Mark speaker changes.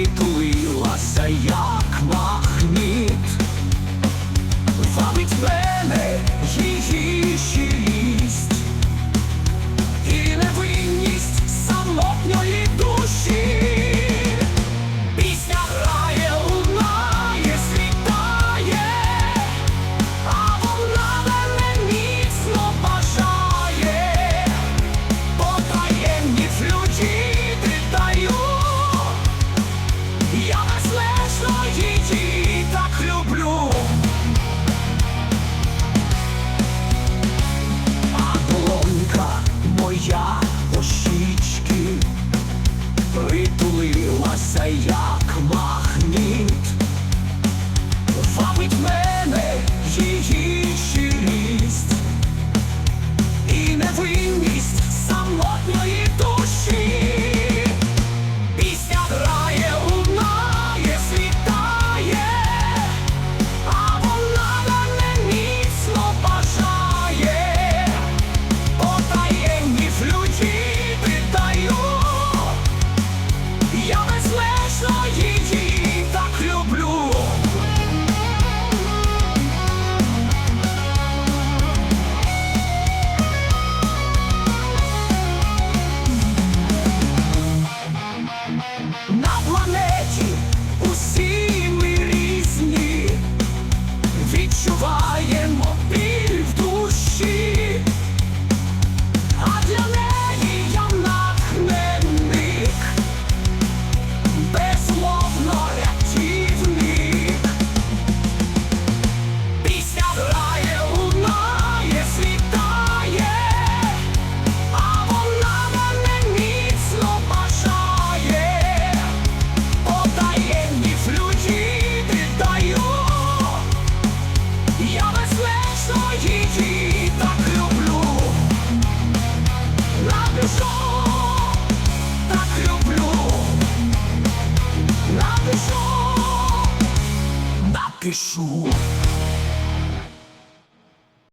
Speaker 1: притулилася, як магніт, вабить мене її щирість і невинність самотньої. she, she. Exu.